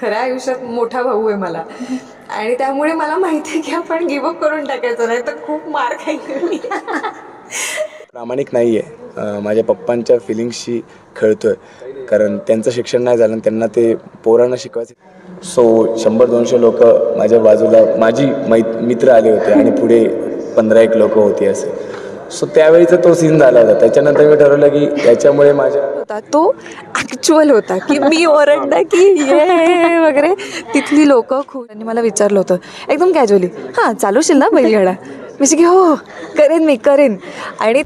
खऱ्या आयुष्यात मोठा भाऊ आहे मला. आणि त्यामुळे मला माहिती आहे की आपण गिवअप करून टाकायचं नाही तर खूप मार खाईल मी. प्रामाणिक नाही आहे माझ्या पप्पांच्या फिलिंग्सशी खेळतोय. कारण त्यांचं शिक्षण नाही झालं त्यांना ते पोरांना शिकवायचं. सो शंभर दोनशे लोक माझ्या बाजूला माझी मै मित्र आले होते आणि पुढे पंधरा एक लोक होती असे. सो त्यावेळीचा तो सीन झाला होता. त्याच्यानंतर मी ठरवलं की त्याच्यामुळे माझ्या होता तो ॲक्च्युअल होता की मी ओरडला की ये वगैरे. तिथली लोक खूप त्यांनी मला विचारलं होतं एकदम कॅज्युअली हां चालूशील ना बैलगाडा मी की हो करेन मी करेन. आणि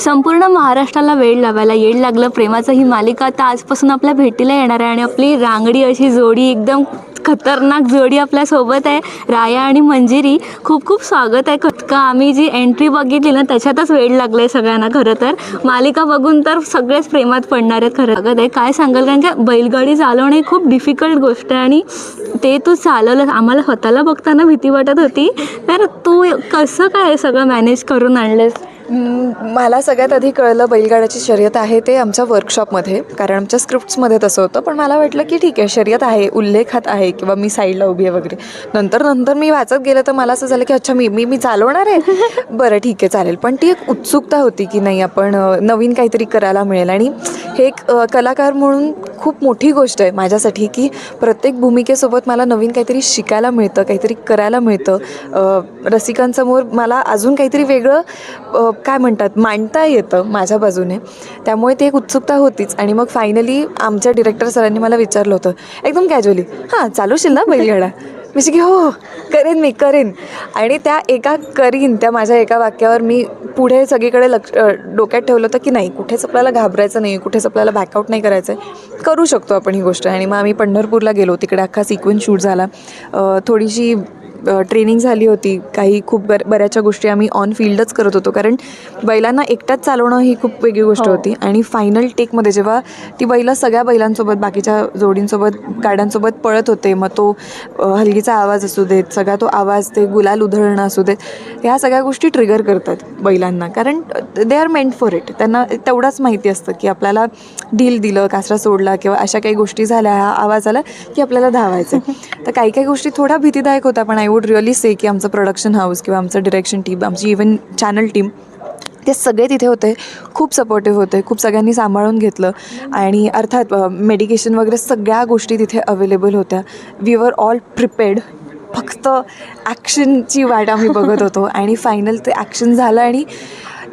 संपूर्ण महाराष्ट्राला वेळ लावायला येड लागलं. प्रेमाचं ही मालिका आता आजपासून आपल्या भेटीला येणार आहे आणि आपली रांगडी अशी जोडी एकदम खतरनाक जोडी आपल्यासोबत आहे. राया आणि मंजिरी खूप खूप स्वागत आहे. का आम्ही जी एंट्री बघितली ना त्याच्यातच वेळ लागला आहे सगळ्यांना खरं तर. मालिका बघून तर सगळेच प्रेमात पडणार आहेत खरं स्वागत आहे काय सांगाल? कारण का बैलगाडी चालवणे ही खूप डिफिकल्ट गोष्ट आहे आणि ते तू चालवलं आम्हाला स्वतःला बघताना भीती वाटत होती. तर तू कसं काय सगळं मॅनेज करून आणलंस? मला सगळ्यात आधी कळलं बैलगाड्याची शर्यत आहे ते आमच्या वर्कशॉपमध्ये कारण आमच्या स्क्रिप्ट्समध्ये तसं होतं. पण मला वाटलं की ठीक आहे शर्यत आहे उल्लेखात आहे किंवा मी साईडला उभी आहे वगैरे. नंतर नंतर मी वाचत गेलं तर मला असं झालं की अच्छा मी मी मी चालवणार आहे? बरं ठीक आहे चालेल. पण ती एक उत्सुकता होती की नाही आपण नवीन काहीतरी करायला मिळेल. आणि हे एक कलाकार म्हणून खूप मोठी गोष्ट आहे माझ्यासाठी की प्रत्येक भूमिकेसोबत मला नवीन काहीतरी शिकायला मिळतं काहीतरी करायला मिळतं. रसिकांसमोर मला अजून काहीतरी वेगळं काय म्हणतात मांडता येतं माझ्या बाजूने. त्यामुळे ती एक उत्सुकता होतीच. आणि मग फायनली आमच्या डिरेक्टर सरांनी मला विचारलं होतं एकदम कॅज्युअली हां चालूशील ना बैलगाडा? मी की हो, हो करेन मी करेन. आणि त्या एका करीन त्या माझ्या एका वाक्यावर मी पुढे सगळीकडे लक्ष डोक्यात ठेवलं होतं की नाही कुठेच आपल्याला घाबरायचं नाही कुठेच आपल्याला बॅकआउट नाही करायचं आहे करू शकतो आपण ही गोष्ट. आणि मग आम्ही पंढरपूरला गेलो तिकडे अख्खा सिक्वेन्स शूट झाला. थोडीशी ट्रेनिंग झाली होती. काही खूप बर बऱ्याचशा गोष्टी आम्ही ऑन फील्डच करत होतो. कारण बैलांना एकटाच चालवणं ही खूप वेगळी गोष्ट हो. होती. आणि फायनल टेकमध्ये जेव्हा ती बैलं सगळ्या बैलांसोबत बाकीच्या जोडींसोबत गाड्यांसोबत पळत होते मग तो हलगीचा आवाज असू देत सगळा तो आवाज ते गुलाल उधळणं असू देत ह्या सगळ्या गोष्टी ट्रिगर करतात बैलांना. कारण they are meant for it त्यांना तेवढाच माहिती असतं की आपल्याला ढील दिलं कासरा सोडला किंवा अशा काही गोष्टी झाल्या हा आवाज आला की आपल्याला धावायचं तर काही काही गोष्टी थोड्या भीतीदायक होत्या पण वुड रिअली से की आमचं प्रोडक्शन हाऊस किंवा आमचं डिरेक्शन टीम आमची इवन चॅनल टीम ते सगळे तिथे होते. खूप सपोर्टिव्ह होते. खूप सगळ्यांनी सांभाळून घेतलं. आणि अर्थात मेडिकेशन वगैरे सगळ्या गोष्टी तिथे अवेलेबल होत्या. वी वर ऑल प्रिपेड फक्त ॲक्शनची वाट आम्ही बघत होतो. आणि फायनल ते ॲक्शन झालं आणि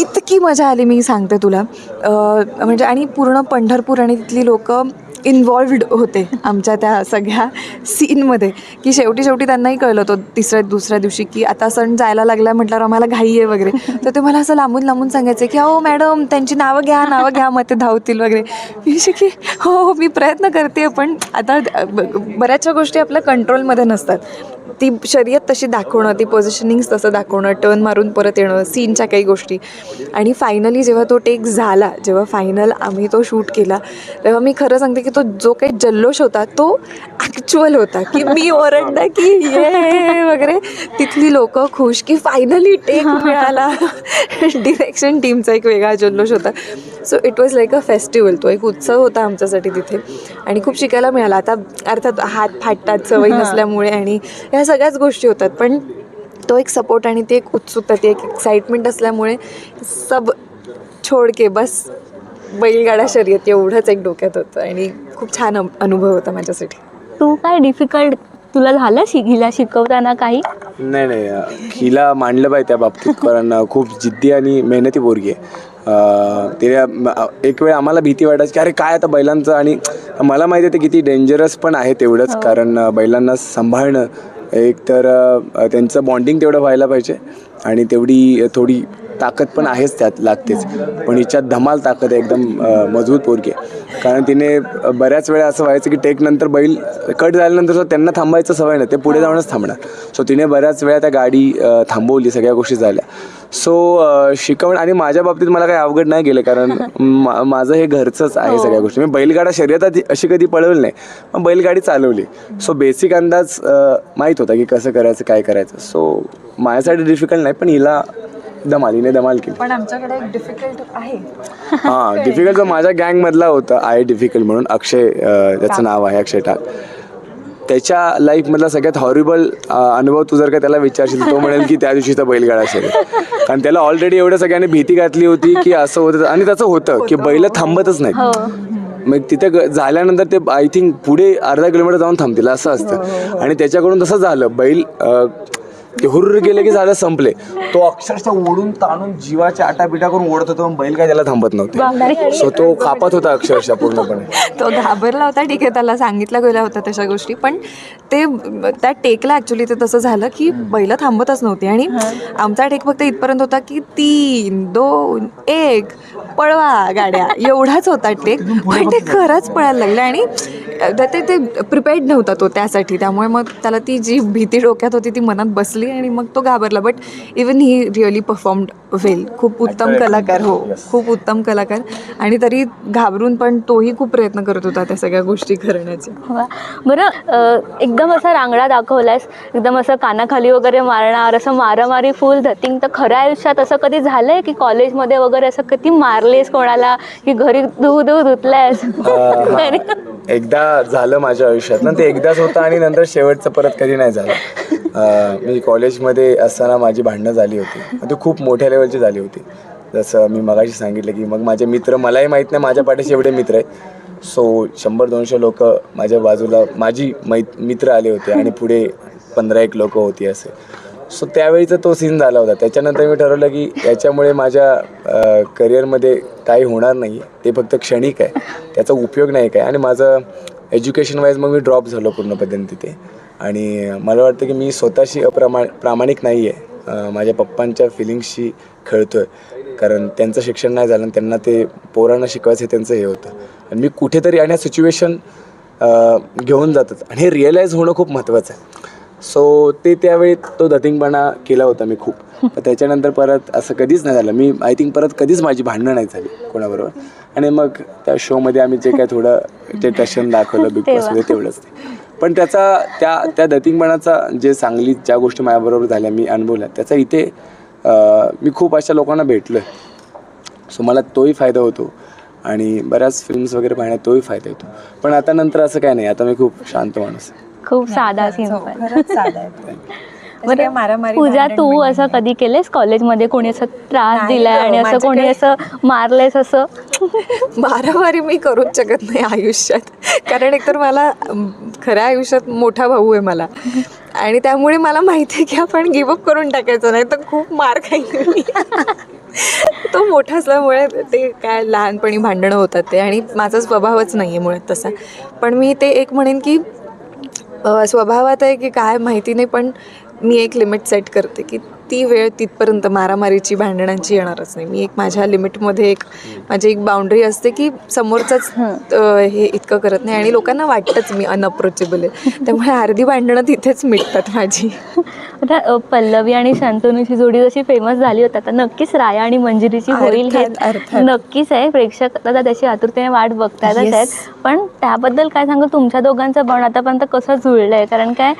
इतकी मजा आली मी सांगते तुला. म्हणजे आणि पूर्ण पंढरपूर आणि तिथली लोकं इन्वॉल्वड होते आमच्या त्या सगळ्या सीनमध्ये की शेवटी शेवटी त्यांनाही कळलं होतं तिसऱ्या दुसऱ्या दिवशी की आता सण जायला लागला म्हटल्यावर आम्हाला घाई आहे वगैरे. तर ते मला असं लांबून लांबून सांगायचं की अहो मॅडम त्यांची नावं घ्या नावं घ्या मग ते धावतील वगैरे. मी शिकी की हो हो मी प्रयत्न करते पण आता बऱ्याचशा गोष्टी आपल्या कंट्रोलमध्ये नसतात. ती शर्यत तशी दाखवणं ती पोझिशनिंग्स तसं दाखवणं टर्न मारून परत येणं सीनच्या काही गोष्टी. आणि फायनली जेव्हा तो टेक झाला जेव्हा फायनल आम्ही तो शूट केला तेव्हा मी खरं सांगते की तो जो काही जल्लोष होता तो ॲक्च्युअल होता. की मी ओरडला की ये वगैरे. तिथली लोक खुश की फायनली टेक मिळाला. डिरेक्शन टीमचा एक वेगळा जल्लोष होता. So it was like a festival तो एक उत्सव होता आमच्यासाठी तिथे. आणि खूप शिकायला मिळाला. आता अर्थात हात फाटतात सवय नसल्यामुळे आणि ह्या सगळ्याच गोष्टी होतात पण तो एक सपोर्ट आणि ती एक उत्सुकता ती एक एक्साइटमेंट असल्यामुळे सब छोड के बस बैलगाडा शर्यत एवढंच एक डोक्यात होतं आणि खूप छान अनुभव होता माझ्यासाठी. तू काय डिफिकल्ट तुला झालं हिला शिकवताना काही? नाही नाही हिला मांडलं पाहिजे त्या बाबतीत कारण खूप जिद्दी आणि मेहनती पोरगी आहे. तिला एक वेळ आम्हाला भीती वाटायची की अरे काय आता बैलांचं आणि मला माहिती आहे ते किती डेंजरस पण आहे तेवढंच कारण अ, बैलांना सांभाळणं एक तर त्यांचं बॉन्डिंग तेवढं व्हायला पाहिजे आणि तेवढी थोडी ताकद पण आहेच त्यात लागतेच. पण हिच्यात धमाल ताकद आहे एकदम मजबूत पोरकी आहे. कारण तिने बऱ्याच वेळा असं व्हायचं की टेकनंतर बैल कट झाल्यानंतर त्यांना थांबायचं सवय नाही ते पुढे जाऊनच थांबणार. सो तिने बऱ्याच वेळा त्या गाडी थांबवली सगळ्या गोष्टी झाल्या. सो शिकवण आणि माझ्या बाबतीत मला काही अवघड नाही गेलं कारण मा- माझं हे घरचंच आहे सगळ्या गोष्टी. मी बैलगाडा शर्यत अशी कधी पळवली नाही पण बैलगाडी चालवली. सो बेसिक अंदाज अ, माहीत होता की कसं करायचं काय करायचं. सो माझ्यासाठी डिफिकल्ट नाही पण हिला धमाल हिने धमाल केली. पण आमच्याकडे एक डिफिकल्ट आहे. हां डिफिकल्ट जो माझ्या गँगमधला होता आहे डिफिकल्ट म्हणून अक्षय अं, त्याचं नाव आहे अक्षय ठाक त्याच्या लाईफमधला सगळ्यात हॉरिबल अनुभव तू जर का त्याला विचारशील तो म्हणेल की त्या दिवशीचा बैलगाडा असेल. कारण त्याला ऑलरेडी एवढं सगळ्यांनी भीती घातली होती की असं होतं. आणि त्याचं होतं की बैल थांबतच नाही मग तिथे झाल्यानंतर ते आय थिंक पुढे अर्धा किलोमीटर जाऊन थांबतील असं असतं. आणि त्याच्याकडून तसं झालं. बैल ते हुर्र गेले की झालं संपले. तो अक्षरशः ओढून ताणून जीवाच्या आटापिटा करून ओढत होतो पण बैल काय त्याला थांबत नव्हते. सो तो कापत होता अक्षरशः पूर्णपणे. तो घाबरला होता ठीक आहे त्याला सांगितलं गेल्या होत्या तशा गोष्टी पण ते त्या टेकला ॲक्च्युली ते तसं झालं की बैलं थांबतच नव्हती. आणि आमचा टेक फक्त इथपर्यंत होता की तीन दोन एक पळवा गाड्या. एवढाच होता टेक पण ते खरंच पळायला लागलं. आणि ते ते प्रिपेअर्ड नव्हता तो त्यासाठी. त्यामुळे मग त्याला ती जी भीती डोक्यात होती ती मनात बसली आणि मग तो घाबरला. But even he really performed well खूप उत्तम कलाकार हो. खूप उत्तम कलाकार. आणि तरी घाबरून पण तोही खूप प्रयत्न करत होता त्या सगळ्या गोष्टी करण्याचे. वा. बरं एकदम असा रांगडा दाखवलायस एकदम असं कानाखाली वगैरे मारणार असं मारामारी फुल धतिंग तर खऱ्या आयुष्यात असं कधी झालंय की कॉलेजमध्ये वगैरे असं किती मारलेस कोणाला की घरी धू धू धुतलायस. एकदा झालं माझ्या आयुष्यात. ना ते एकदाच होतं आणि नंतर शेवटचं परत कधी नाही झालं. मी कॉलेजमध्ये असताना माझी भांडणं झाली होती. ती खूप मोठ्या लेवलची झाली होती. जसं मी मगाशी सांगितलं की मग माझे मित्र मलाही माहीत नाही माझ्या पाठीशी एवढे मित्र आहेत. सो शंभर दोनशे लोक माझ्या बाजूला माझी मै मित्र आले होते आणि पुढे पंधरा एक लोक होती असे. सो त्यावेळीचा तो सीन झाला होता. त्याच्यानंतर मी ठरवलं की याच्यामुळे माझ्या करिअरमध्ये काही होणार नाही. ते फक्त क्षणिक आहे. त्याचा उपयोग नाही काय. आणि माझं एज्युकेशन वाईज मग मी ड्रॉप झालो पूर्णपणे तिथे. आणि मला वाटतं की मी स्वतःशी अप्रमा प्रामाणिक नाही आहे. माझ्या पप्पांच्या फिलिंग्सशी खेळतो आहे कारण त्यांचं शिक्षण नाही झालं आणि त्यांना ते पोरांना शिकवायचं हे त्यांचं हे होतं. आणि मी कुठेतरी आणि सिच्युएशन घेऊन जातात आणि हे रिअलाईज होणं खूप महत्त्वाचं आहे. सो ते त्यावेळी तो दतिंगपणा केला होता मी खूप. त्याच्यानंतर परत असं कधीच नाही झालं. मी आय थिंक परत कधीच माझी भांडणं नाही झाली कोणाबरोबर. आणि मग त्या शोमध्ये आम्ही जे काय थोडं ते टशन दाखवलं बिग बॉसमध्ये तेवढंच ते. पण त्याचा त्या त्या दतिंगपणाचा जे चांगली ज्या गोष्टी माझ्याबरोबर झाल्या मी अनुभवल्या त्याचा इथे मी खूप अशा लोकांना भेटलो आहे सो मला तोही फायदा होतो. आणि बऱ्याच फिल्म्स वगैरे पाहण्यात तोही फायदा येतो पण आता नंतर असं काय नाही. आता मी खूप शांत माणूस आहे. खूप साधा सिंपल. खरंच साधा आहे. बरं मारामारी पूजा तू असं कधी केलेस कॉलेजमध्ये? कोणी असं त्रास दिलाय आणि असं कोणी असं मारलेस असं? मारामारी मी करूच शकत नाही आयुष्यात. कारण एकतर मला खऱ्या आयुष्यात मोठा भाऊ आहे मला. आणि त्यामुळे मला माहिती आहे की आपण गिवअप करून टाकायचं नाही तर खूप मार खाईल. तो मोठा असल्यामुळे ते काय लहानपणी भांडणं होतात ते. आणि माझा स्वभावच नाही आहे मुळात तसा. पण मी ते एक म्हणेन की स्वभावात आहे की काय माहिती नाही पण मी एक लिमिट सेट करते की ती वेळ तिथपर्यंत मारामारीची भांडणांची येणारच नाही. मी एक माझ्या लिमिटमध्ये एक माझी एक बाउंड्री असते की समोरचाच हे. इतकं करत नाही. आणि लोकांना वाटतंच मी अनअप्रोचेबल आहे. त्यामुळे अर्धी भांडणं तिथेच मिटतात माझी. आता पल्लवी आणि शांतनूची जोडी जशी फेमस झाली होती आता नक्कीच राया आणि मंजिरीची होईल हे. नक्कीच आहे. प्रेक्षक आता त्याची आतुरतेने वाट बघतायतच Yes. आहेत. पण त्याबद्दल काय सांगू? तुमच्या दोघांचं बन आतापर्यंत कसं जुळलंय? कारण काय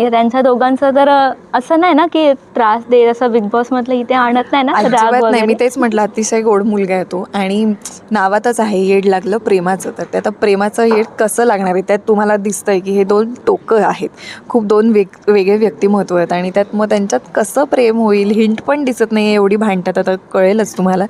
त्यांच्या दोघांचं तर असं नाही ना की त्रास देत असं बिग बॉस मधलं इथे आणत नाही ना राग नाही. मी वगैरे. तेच म्हटलं अतिशय गोड मुलगा आहे तो. आणि नावातच आहे येड लागलं प्रेमाचं. तर ते आता प्रेमाचं येड कसं लागणार आहे? त्यात तुम्हाला दिसतंय की हे दोन टोकं आहेत. खूप दोन वेग वेगळे व्यक्तिमत्व आहेत. आणि त्यात मग त्यांच्यात कसं प्रेम होईल? हिंट पण दिसत नाही एवढी भांडतात. आता कळेलच तुम्हाला.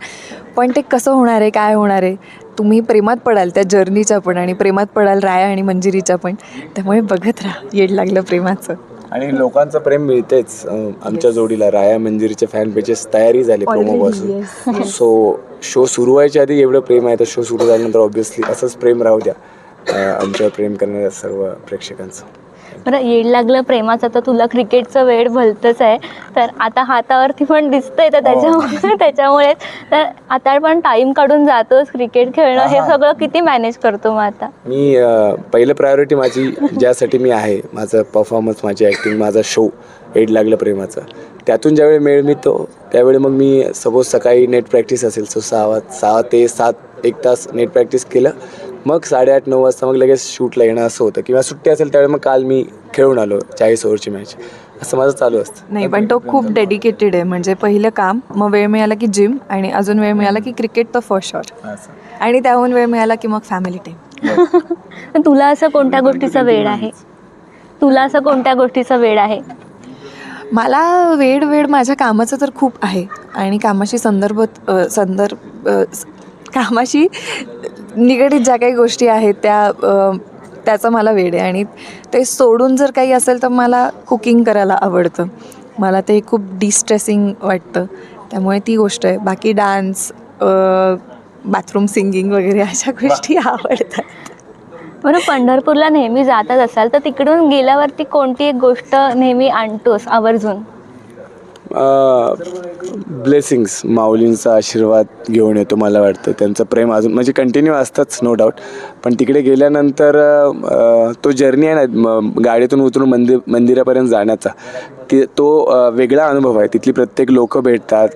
पण ते कसं होणार आहे? काय होणार आहे? तुम्ही प्रेमात पडाल त्या जर्नीच्या पण. आणि प्रेमात पडाल राया आणि मंजिरीच्या पण. त्यामुळे बघत राहा. येड लागलं प्रेमाचं. आणि लोकांचं प्रेम मिळतेच. आमच्या जोडीला राया मंजिरीचे फॅन पेजेस तयारी झाले प्रोमो पासून. सो शो सुरू व्हायच्या आधी एवढं प्रेम आहे तर शो सुरू झाल्यानंतर ऑब्व्हियसली असंच प्रेम राहू द्या. आमच्यावर प्रेम करणाऱ्या सर्व प्रेक्षकांचं. बरं येड लागलं प्रेमाचं तर तुला क्रिकेटचं वेळ भलतंच आहे. तर आता हातावरती पण दिसतंय तर त्याच्यामुळे त्याच्यामुळे तर आता पण टाइम काढून जातोस क्रिकेट खेळणं. हे सगळं किती मॅनेज करतो मग आता? मी पहिलं प्रायोरिटी माझी ज्यासाठी मी आहे माझं परफॉर्मन्स माझी ॲक्टिंग माझा शो एड लागलं प्रेमाचं. त्यातून ज्यावेळी मेळ मिळतो त्यावेळी मग मी सपोज सकाळी नेट प्रॅक्टिस असेल सो सहा सहा ते सात एक तास नेट प्रॅक्टिस केलं. मग साडेआठ नऊ वाजता मग लगेच शूटला येणं असं होतं. किंवा सुट्टी असेल त्यावेळी मग काल मी खेळून आलो चाळीस ओव्हरची मॅच असं माझं चालू असतं. नाही पण तो खूप डेडिकेटेड आहे. म्हणजे पहिलं काम मग वेळ मिळाला की जिम आणि अजून वेळ मिळाला की क्रिकेट तर फर्स्ट शॉट आणि त्याहून वेळ मिळाला की मग फॅमिली टाईम पण तुला असं कोणत्या गोष्टीचा वेळ आहे? तुला असं कोणत्या गोष्टीचा वेळ आहे? मला वेळ वेळ माझ्या कामाचं तर खूप आहे. आणि कामाशी संदर्भ संदर्भ कामाशी निगडीत ज्या काही गोष्टी आहेत त्या त्याचं मला वेळ आहे. आणि ते सोडून जर काही असेल तर मला कुकिंग करायला आवडतं. मला ते खूप डिस्ट्रेसिंग वाटतं. त्यामुळे ती गोष्ट आहे. बाकी डान्स बाथरूम सिंगिंग वगैरे अशा गोष्टी आवडतात. बरं पंढरपूरला नेहमी जातच असाल तर तिकडून गेल्यावरती कोणती एक गोष्ट नेहमी आणतोस आवर्जून? ब्लेसिंग्स माऊलींचा आशीर्वाद घेऊन येतो मला वाटतं. त्यांचं प्रेम अजून म्हणजे कंटिन्यू असतंच नो डाऊट पण तिकडे गेल्यानंतर तो जर्नी आहे ना म- गाडीतून उतरून मंदिर मंदिरापर्यंत जाण्याचा ती तो वेगळा अनुभव आहे. तिथली प्रत्येक लोक भेटतात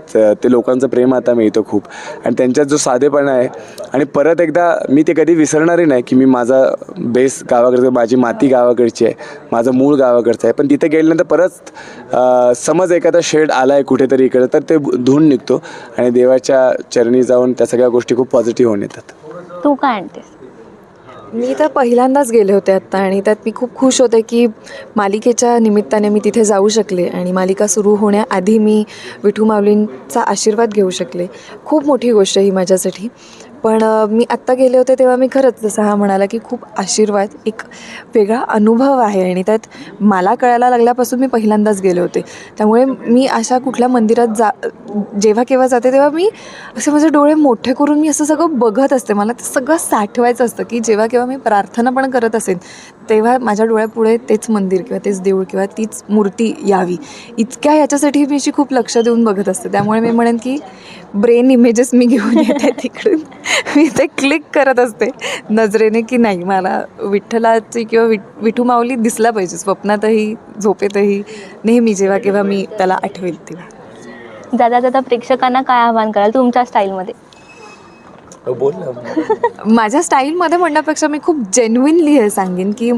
ते लोकांचं प्रेम आता मिळतं खूप. आणि त्यांच्यात जो साधेपणा आहे आणि परत एकदा मी ते कधी विसरणारही नाही की मी माझा बेस गावाकडचं माझी माती गावाकडची आहे माझं मूळ गावाकडचं आहे. पण तिथे गेल्यानंतर परत समज एखादा शेड आला आहे कुठेतरी इकडे तर ते धुवून निघतो आणि देवाच्या चरणी जाऊन त्या सगळ्या गोष्टी खूप पॉझिटिव्ह होऊन येतात. तू काय आणतेस? मी तर पहिल्यांदाच गेले होते आत्ता आणि त्यात मी खूप खुश होते की मालिकेच्या निमित्ताने मी तिथे जाऊ शकले आणि मालिका सुरू होण्याआधी मी विठू माऊलींचा आशीर्वाद घेऊ शकले. खूप मोठी गोष्ट ही माझ्यासाठी. पण मी आत्ता गेले होते तेव्हा मी खरंच जसं हा म्हणाला की खूप आशीर्वाद एक वेगळा अनुभव आहे आणि त्यात मला कळायला लागल्यापासून मी पहिल्यांदाच गेले होते. त्यामुळे मी अशा कुठल्या मंदिरात जा जेव्हा केव्हा जाते तेव्हा मी असे माझे डोळे मोठे करून मी असं सगळं बघत असते. मला ते सगळं साठवायचं असतं की जेव्हा केव्हा मी प्रार्थना पण करत असेन तेव्हा माझ्या डोळ्यापुढे तेच मंदिर किंवा तेच देऊळ किंवा तीच मूर्ती यावी. इतक्या याच्यासाठी मी अशी खूप लक्ष देऊन बघत असते. त्यामुळे मी म्हणेन की ब्रेन इमेजेस मी घेऊन येते तिकडून. मी ते क्लिक करत असते. नजरेने की नाही मला विठ्ठलाची किंवा विठ विठू माऊली दिसला पाहिजे. स्वप्नातही झोपेतही. नेहमी जेव्हा केव्हा मी त्याला आठवेल तेव्हा. जाता जाता प्रेक्षकांना काय आवाहन कराल तुमच्या स्टाईलमध्ये हो, बोल माझ्या स्टाईलमध्ये म्हणण्यापेक्षा मी खूप जेन्युइनली हे सांगेन की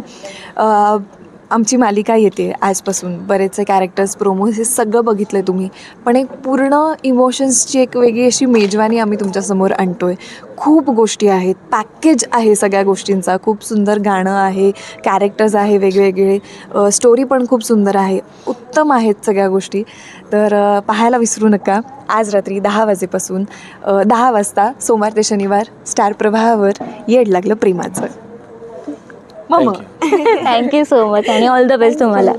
आमची मालिका येते आजपासून. बरेचसे कॅरेक्टर्स प्रोमो हे सगळं बघितलं आहे तुम्ही. पण एक पूर्ण इमोशन्सची एक वेगळी अशी मेजवानी आम्ही तुमच्यासमोर आणतो आहे खूप गोष्टी आहेत. पॅकेज आहे सगळ्या गोष्टींचा. खूप सुंदर गाणं आहे. कॅरेक्टर्स आहे वेगवेगळे. स्टोरी पण खूप सुंदर आहे. उत्तम आहेत सगळ्या गोष्टी. तर पाहायला विसरू नका. आज रात्री दहा वाजेपासून दहा वाजता सोमवार ते शनिवार स्टार प्रवाहावर येड लागलं प्रेमाचं. मग थँक्यू सो मच आणि ऑल द बेस्ट तुम्हाला.